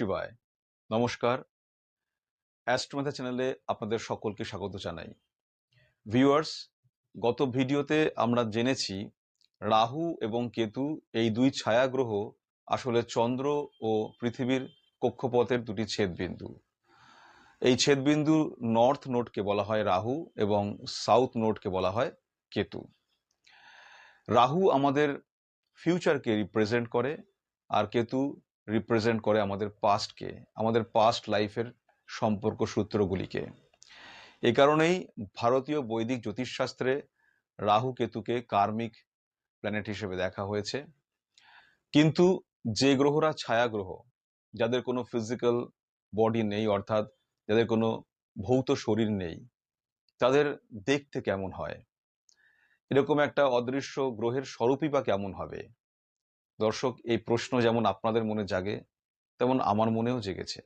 শিবায়। নমস্কার। অ্যাস্ট্রোমেথা চ্যানেলে আপনাদের সকলকে স্বাগত জানাই। ভিউয়ার্স, গত ভিডিওতে আমরা জেনেছি রাহু এবং কেতু এই দুই ছায়াগ্রহ আসলে চন্দ্র ও পৃথিবীর কক্ষপথের দুটি ছেদবিন্দু। এই ছেদবিন্দু নর্থ নোটকে বলা হয় রাহু এবং সাউথ নোটকে বলা হয় কেতু। রাহু আমাদের ফিউচারকে রিপ্রেজেন্ট করে আর কেতু রিপ্রেজেন্ট করে আমাদের পাস্টকে আমাদের পাস্ট লাইফের সম্পর্ক সূত্রগুলিকে। এ কারণেই ভারতীয় বৈদিক জ্যোতিষশাস্ত্রে রাহু কেতুকে কার্মিক প্ল্যানেট হিসেবে দেখা হয়েছে। কিন্তু যে গ্রহরা ছায়া গ্রহ যাদের কোনো ফিজিক্যাল বডি নেই, অর্থাৎ যাদের কোনো ভৌত শরীর নেই, তাদের দেখতে কেমন হয়? এরকম একটা অদৃশ্য গ্রহের স্বরূপই বা কেমন হবে? দর্শক, এই প্রশ্ন যেমন আপনাদের মনে জাগে, তেমন আমার মনেও জেগেছে।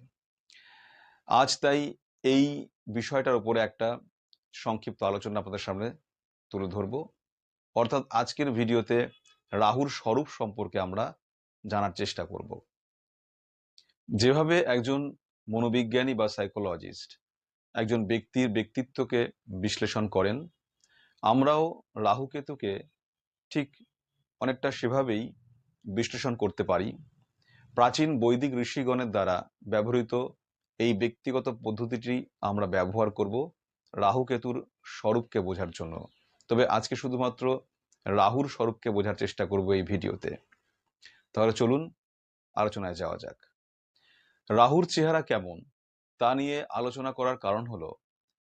আজ তাই এই বিষয়টার উপরে একটা সংক্ষিপ্ত আলোচনা আপনাদের সামনে তুলে ধরব। অর্থাৎ আজকের ভিডিওতে রাহুর স্বরূপ সম্পর্কে আমরা জানার চেষ্টা করব। যেভাবে একজন মনোবিজ্ঞানী বা সাইকোলজিস্ট একজন ব্যক্তির ব্যক্তিত্বকে বিশ্লেষণ করেন, আমরাও রাহুকেতুকে ঠিক অনেকটা সেভাবেই বিশ্লেষণ করতে পারি। প্রাচীন বৈদিক ঋষিগণের দ্বারা ব্যবহৃত এই ব্যক্তিগত পদ্ধতিটি আমরা ব্যবহার করব রাহু কেতুর স্বরূপকে বোঝার জন্য। তবে আজকে শুধুমাত্র রাহুর স্বরূপকে বোঝার চেষ্টা করব এই ভিডিওতে। তাহলে চলুন আলোচনায় যাওয়া যাক। রাহুর চেহারা কেমন? তা নিয়ে আলোচনা করার কারণ হলো,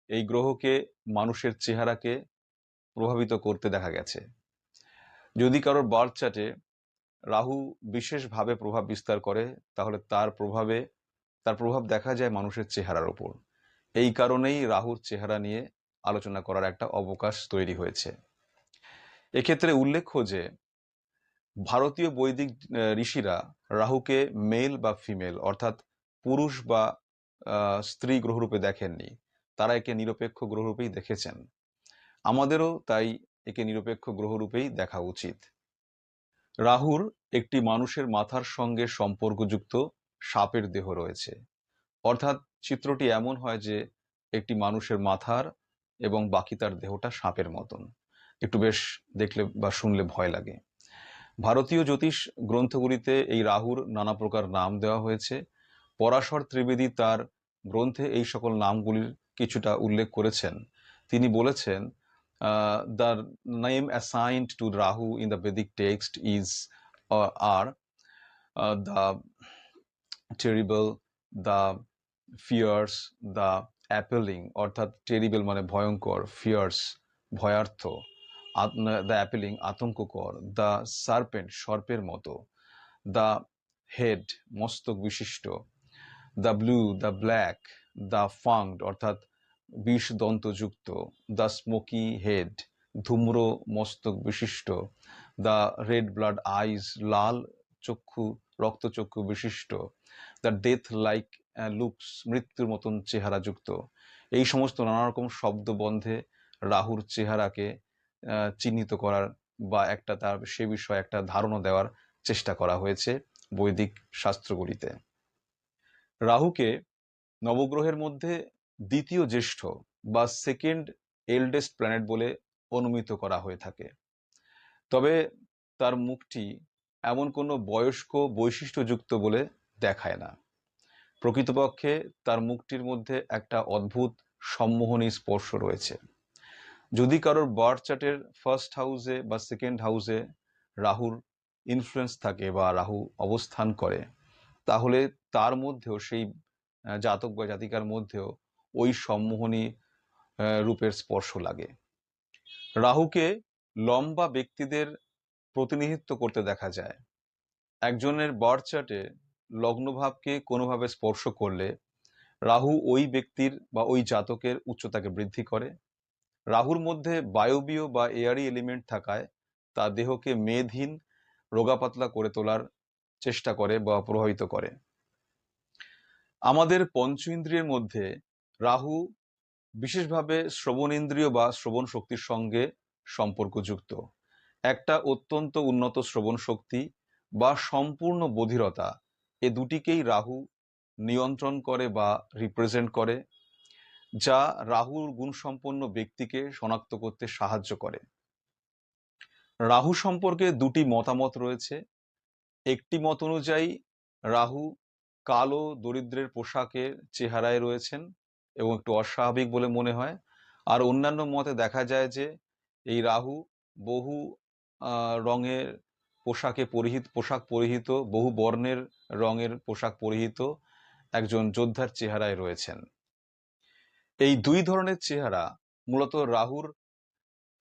এই গ্রহকে মানুষের চেহারাকে প্রভাবিত করতে দেখা গেছে। যদি কারোর বার্থ চার্টে রাহু বিশেষভাবে প্রভাব বিস্তার করে, তাহলে তার প্রভাবে, তার প্রভাব দেখা যায় মানুষের চেহারার ওপর। এই কারণেই রাহুর চেহারা নিয়ে আলোচনা করার একটা অবকাশ তৈরি হয়েছে। এক্ষেত্রে উল্লেখ্য যে, ভারতীয় বৈদিক ঋষিরা রাহুকে মেল বা ফিমেল, অর্থাৎ পুরুষ বা স্ত্রী গ্রহরূপে দেখেননি। তারা একে নিরপেক্ষ গ্রহরূপেই দেখেছেন। আমাদেরও তাই একে নিরপেক্ষ গ্রহরূপেই দেখা উচিত। রাহুর একটি মানুষের মাথার সঙ্গে সম্পর্কযুক্ত সাপের দেহ রয়েছে। অর্থাৎ চিত্রটি এমন হয় যে, একটি মানুষের মাথার এবং বাকি তার দেহটা সাপের মতন। একটু বেশ দেখলে বা শুনলে ভয় লাগে। ভারতীয় জ্যোতিষ গ্রন্থগুলিতে এই রাহুর নানা প্রকার নাম দেওয়া হয়েছে। পরাশর ত্রিবেদী তার গ্রন্থে এই সকল নামগুলির কিছুটা উল্লেখ করেছেন। তিনি বলেছেন uh, the name assigned to Rahu in the Vedic text is uh, are uh, the terrible, the fierce, the appealing অর্থাৎ টেরিবল মানে ভয়ঙ্কর ফিয়ার্স ভয়ার্থ দ্য অ্যাপেলিং আতঙ্ককর দ্য সার্পেন্ট সর্পের মতো দ্য হেড মস্তক বিশিষ্ট the blue the black the fanged অর্থাৎ বিষ দন্তযুক্ত দ্য স্মোকি হেড, ধূম্র মস্তক বিশিষ্ট, দ্য রেড ব্লাড আইজ, লাল চক্ষু রক্তচক্ষু বিশিষ্ট, দ্য ডেথ লাইক লুকস, মৃত্যুর মতন চেহারাযুক্ত। এই সমস্ত নানা রকম শব্দবন্ধে রাহুর চেহারাকে চিহ্নিত করার বা একটা তার, সে বিষয়ে একটা ধারণা দেওয়ার চেষ্টা করা হয়েছে বৈদিক শাস্ত্রগুলিতে। রাহুকে নবগ্রহের মধ্যে দ্বিতীয় জ্যেষ্ঠ বা সেকেন্ড এল্ডেস্ট প্ল্যানেট বলে অনুমিত করা হয়ে থাকে। তবে তার মুখটি এমন কোনো বয়স্ক বৈশিষ্ট্যযুক্ত বলে দেখায় না। প্রকৃতপক্ষে তার মুখটির মধ্যে একটা অদ্ভুত সম্মোহনী স্পর্শ রয়েছে। যদি কারোর বার্থ চার্টের ফার্স্ট হাউসে বা সেকেন্ড হাউসে রাহুর ইনফ্লুয়েন্স থাকে বা রাহু অবস্থান করে, তাহলে তার মধ্যেও সেই জাতক বা জাতিকার মধ্যেও ওই সম্মোহনী রূপের স্পর্শ লাগে। রাহুকে লম্বা ব্যক্তিদের প্রতিনিধিত্ব করতে দেখা যায়। একজনের বার্থ চার্টে লগ্নভাবকে কোনোভাবে স্পর্শ করলে রাহু ওই ব্যক্তির বা ওই জাতকের উচ্চতাকে বৃদ্ধি করে। রাহুর মধ্যে বায়বীয় বা এয়ারি এলিমেন্ট থাকায় তা দেহকে মেদহীন, রোগাপাতলা করে তোলার চেষ্টা করে বা প্রভাবিত করে। আমাদের পঞ্চ ইন্দ্রিয়ের মধ্যে রাহু বিশেষভাবে শ্রবণেন্দ্রিয় বা শ্রবণ শক্তির সঙ্গে সম্পর্কযুক্ত। একটা অত্যন্ত উন্নত শ্রবণ শক্তি বা সম্পূর্ণ বধিরতা, এ দুটিকেই রাহু নিয়ন্ত্রণ করে বা রিপ্রেজেন্ট করে, যা রাহুর গুণসম্পন্ন ব্যক্তিকে শনাক্ত করতে সাহায্য করে। রাহু সম্পর্কে দুটি মতামত রয়েছে। একটি মত অনুযায়ী রাহু কালো দরিদ্রের পোশাকের চেহারায় রয়েছেন এবং একটু অস্বাভাবিক বলে মনে হয়। আর অন্যান্য মতে দেখা যায় যে, এই রাহু বহু রঙের পোশাকে পরিহিত, পোশাক পরিহিত, বহু বর্ণের রঙের পোশাক পরিহিত একজন যোদ্ধার চেহারায় রয়েছেন। এই দুই ধরনের চেহারা মূলত রাহুর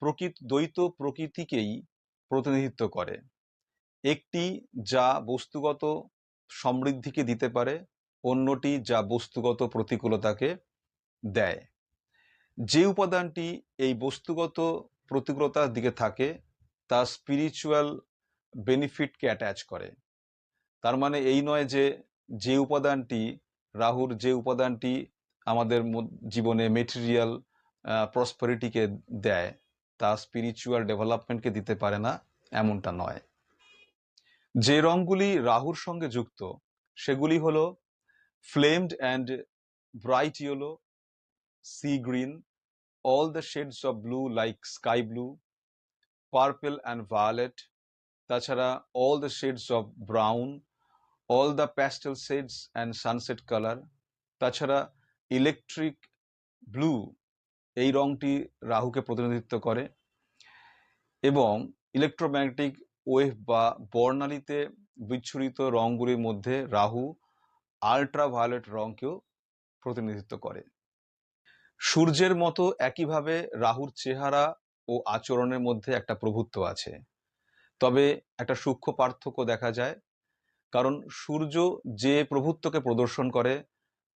প্রকৃত, দ্বৈত প্রকৃতিকেই প্রতিনিধিত্ব করে। একটি যা বস্তুগত সমৃদ্ধিকে দিতে পারে, অন্যটি যা বস্তুগত প্রতিকূলতাকে দেয়। যে উপাদানটি এই বস্তুগত প্রতিকূলতার দিকে থাকে, তা স্পিরিচুয়াল বেনিফিটকে অ্যাটাচ করে। তার মানে এই নয় যে যে উপাদানটি, রাহুর যে উপাদানটি আমাদের জীবনে মেটেরিয়াল প্রসপারিটিকে দেয়, তা স্পিরিচুয়াল ডেভেলপমেন্টকে দিতে পারে না, এমনটা নয়। যে রঙগুলি রাহুর সঙ্গে যুক্ত, সেগুলি হলো flamed and bright yellow sea green all the shades of blue like sky blue, purple and violet, তাছাড়া all the shades of brown, all the pastel shades and sunset color, তাছাড়া ইলেকট্রিক ব্লু এই রংটি রাহুকে প্রতিনিধিত্ব করে এবং electromagnetic wave বা বর্ণালীতে বিচ্ছুরিত রঙগুলির মধ্যে রাহু আল্ট্রা ভায়োলেট রংকেও প্রতিনিধিত্ব করে সূর্যের মতো একইভাবে রাহুর চেহারা ও আচরণের মধ্যে একটা প্রভুত্ব আছে। তবে একটা সূক্ষ্ম পার্থক্য দেখা যায়, কারণ সূর্য যে প্রভুত্বকে প্রদর্শন করে,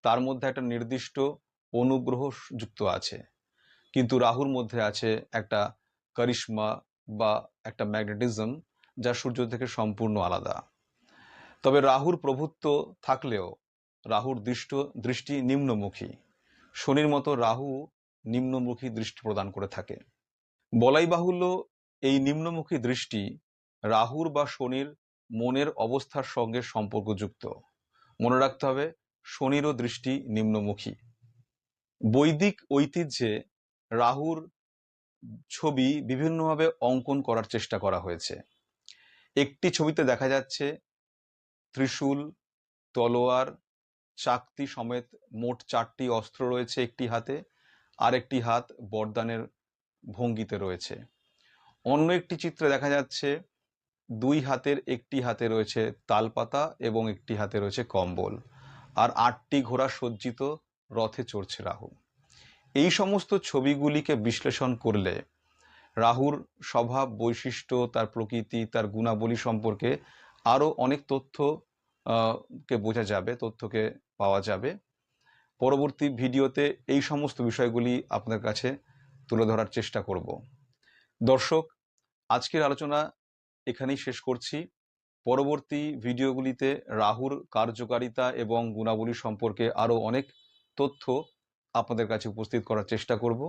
তার মধ্যে একটা নির্দিষ্ট অনুগ্রহ যুক্ত আছে। কিন্তু রাহুর মধ্যে আছে একটা করিশ্মা বা একটা ম্যাগনেটিজম, যা সূর্য থেকে সম্পূর্ণ আলাদা। তবে রাহুর প্রভুত্ব থাকলেও রাহুর দৃষ্ট, দৃষ্টি নিম্নমুখী। শনির মতো রাহু নিম্নমুখী দৃষ্টি প্রদান করে থাকে। বলাই বাহুল্য, এই নিম্নমুখী দৃষ্টি রাহুর বা শনির মনের অবস্থার সঙ্গে সম্পর্কযুক্ত। মনে রাখতে হবে, শনিরও দৃষ্টি নিম্নমুখী। বৈদিক ঐতিহ্যে রাহুর ছবি বিভিন্নভাবে অঙ্কন করার চেষ্টা করা হয়েছে। একটি ছবিতে দেখা যাচ্ছে ত্রিশূল, তলোয়ার চাকতি সমেত মোট চারটি অস্ত্র রয়েছে একটি হাতে আর একটি হাত বরদানের ভঙ্গিতে রয়েছে। অন্য একটি চিত্রে দেখা যাচ্ছে, দুই হাতের একটি হাতে রয়েছে তালপাতা এবং একটি হাতে রয়েছে কম্বল। আর আটটি ঘোড়া সজ্জিত রথে চড়ছে রাহু। এই সমস্ত ছবিগুলিকে বিশ্লেষণ করলে রাহুর স্বভাব, বৈশিষ্ট্য, তার প্রকৃতি, তার গুণাবলী সম্পর্কে আরও অনেক তথ্য কে বোঝা যাবে, তথ্যকে পাওয়া যাবে। পরবর্তী ভিডিওতে এই সমস্ত বিষয়গুলি আপনাদের কাছে তুলে ধরার চেষ্টা করব। দর্শক, আজকের আলোচনা এখানেই শেষ করছি। পরবর্তী ভিডিওগুলিতে রাহুর কার্যকারিতা এবং গুণাবলী সম্পর্কে আরও অনেক তথ্য আপনাদের কাছে উপস্থিত করার চেষ্টা করব।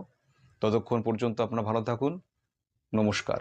ততক্ষণ পর্যন্ত আপনারা ভালো থাকুন। নমস্কার।